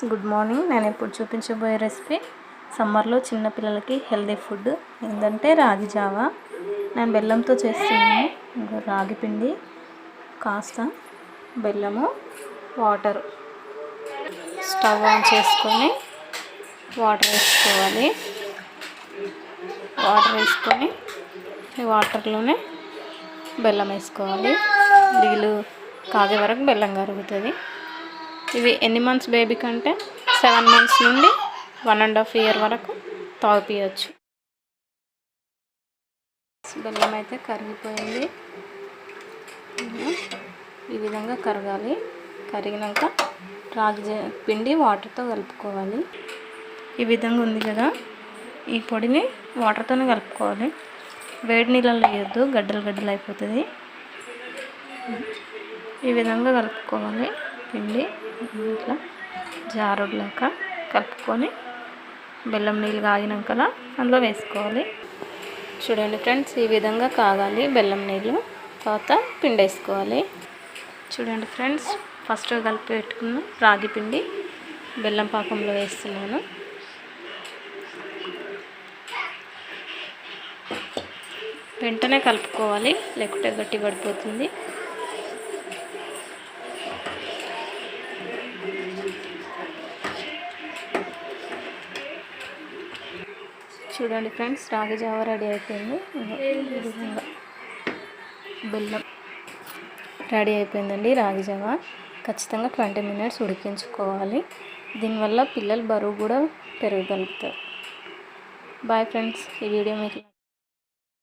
Good morning. నేను ఇప్పుడు చూపించబోయే రెసిపీ సమ్మర్లో చిన్నపిల్లలకి హెల్దీ ఫుడ్. ఏంటంటే రాగి జావా. నేను బెల్లంతో చేస్తున్నాను. ఇంకా రాగి పిండి కాస్త బెల్లము వాటర్. స్టవ్ ఆన్ చేసుకొని వాటర్ వేసుకోవాలి. వాటర్ వేసుకొని ఈ వాటర్లోనే బెల్లం వేసుకోవాలి. నీళ్ళు కాగే వరకు బెల్లం కరుగుతుంది. ఇవి ఎన్ని మంత్స్ బేబీ కంటే సెవెన్ మంత్స్ నుండి వన్ అండ్ హాఫ్ ఇయర్ వరకు తాగిపించచ్చు బెల్లం అయితే కరిగిపోయింది ఈ విధంగా కరగాలి. కరిగినాక రాగి పిండి వాటర్తో కలుపుకోవాలి. ఈ విధంగా ఉంది కదా. ఈ పొడిని వాటర్తోనే కలుపుకోవాలి. వేడి నీళ్ళలో వేయద్దు. గడ్డలు గడ్డలు అయిపోతుంది. ఈ విధంగా కలుపుకోవాలి. పిండి ఇట్లా జారుడులాక కలుపుకొని బెల్లం నీళ్ళు కాగినాక అందులో వేసుకోవాలి. చూడండి ఫ్రెండ్స్ ఈ విధంగా కాగాలి బెల్లం నీళ్ళు. తర్వాత పిండి వేసుకోవాలి చూడండి ఫ్రెండ్స్ ఫస్ట్ కలిపి పెట్టుకున్న రాగి పిండి బెల్లం పాకంలో వేస్తున్నాను. వెంటనే కలుపుకోవాలి లేకుంటే గట్టి పడిపోతుంది. చూడండి ఫ్రెండ్స్ రాగి జావ రెడీ అయిపోయింది. బెల్లం రెడీ అయిపోయిందండి రాగి జావ. ఖచ్చితంగా ట్వంటీ మినిట్స్ ఉడికించుకోవాలి. దీనివల్ల పిల్లలు బరువు కూడా పెరుగుగలుగుతారు బాయ్ ఫ్రెండ్స్ ఈ వీడియో మీకు